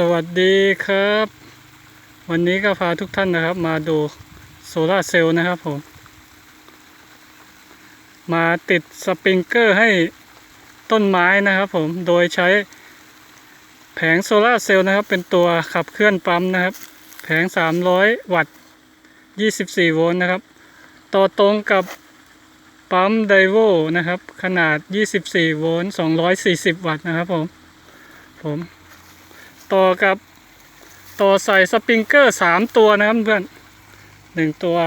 สวัสดีครับ วันนี้ก็พาทุกท่านนะครับ มาดูโซลาเซลล์นะครับผม มาติดสปริงเกอร์ให้ต้นไม้นะครับผมโดยใช้แผงโซลาเซลล์นะครับ เป็นตัวขับเคลื่อนปั๊มนะครับ แผง 300 วัตต์ 24 โวลต์นะครับ ต่อตรงกับปั๊มไดโวนะครับ ขนาด 24 โวลต์ 240 วัตต์นะครับผมผม ต่อกับต่อใส่สปริงเกอร์สามตัวนะครับเพื่อนหนึ่งตัว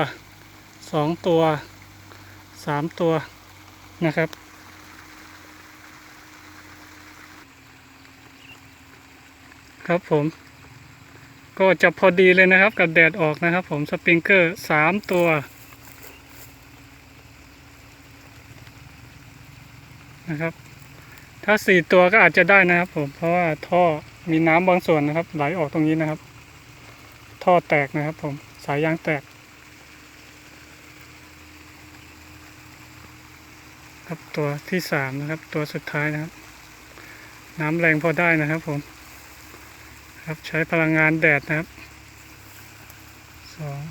สองตัวสามตัวนะครับครับผม ก็จะพอดีเลยนะครับกับแดดออกนะครับผมสปริงเกอร์สามตัวนะครับ ถ้าสี่ตัวก็อาจจะได้นะครับผมเพราะว่าท่อ มีน้ำบางส่วนนะครับ ไหลออกตรงนี้นะครับ ท่อแตกนะครับ ผมสายยางแตก ครับตัวที่สามนะครับ ตัวสุดท้ายนะครับ น้ำแรงพอได้นะครับ ผม ครับใช้พลังงานแดดนะครับสอง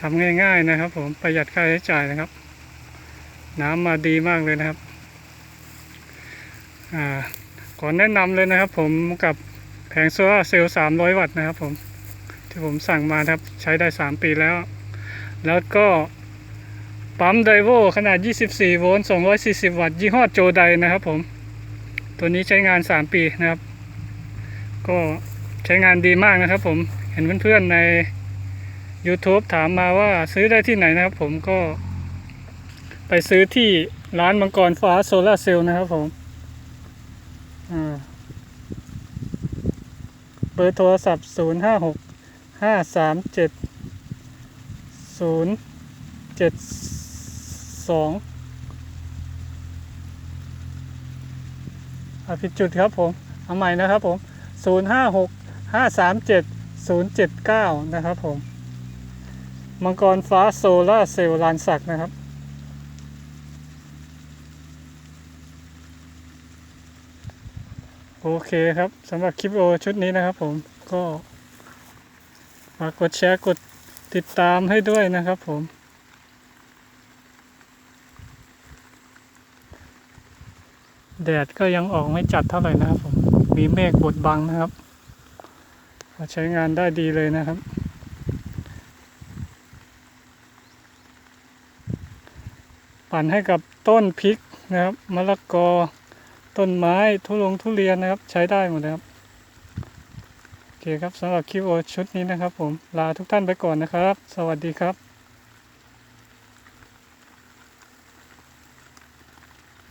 ทำง่าย ๆ นะครับ ผมประหยัดค่าใช้จ่ายนะครับ น้ำมาดีมากเลยนะครับอ่าก่อนแนะนำเลยนะครับ ผมกับแผงโซลาเซลล์300 วัตต์นะครับ ผมที่ผมสั่งมาครับใช้ได้ 3 ปีแล้ว แล้วก็ปั๊มไดโวขนาด 24 โวลต์ 240 วัตต์ ยี่ห้อโจไดนะครับผม ตัวนี้ใช้งาน 3 ปีนะครับ ก็ใช้งานดีมากนะครับ ผม เห็นเพื่อนๆใน YouTube ถามมาว่าซื้อได้ที่ไหนนะครับ ผมก็ ไปซื้อที่ร้านมังกรฟ้าโซลาเซลล์นะครับผมเบอร์โทรศัพท์ 0 5 6 5 3 7 0 7 2อาผิดจุดครับผม เอาใหม่นะครับผม 0 5 6 5 3 7 0 7 9 นะครับผม มังกรฟ้าโซล่าเซลล์ลานสักนะครับ โอเคครับสำหรับคลิปโอชุดนี้นะครับผมก็ฝากกดแชร์กดติดตามให้ด้วยนะครับผม แดดก็ยังออกไม่จัดเท่าไหร่นะครับผมมีเมฆบดบังนะครับใช้งานได้ดีเลยนะครับ ปั่นให้กับต้นพริกนะครับมะละกอ ต้นไม้ทุลงทุเรียนนะครับ ใช้ได้หมดนะครับโอเคครับสำหรับคลิปโอชุดนี้นะครับ ผมลาทุกท่านไปก่อนนะครับ สวัสดีครับ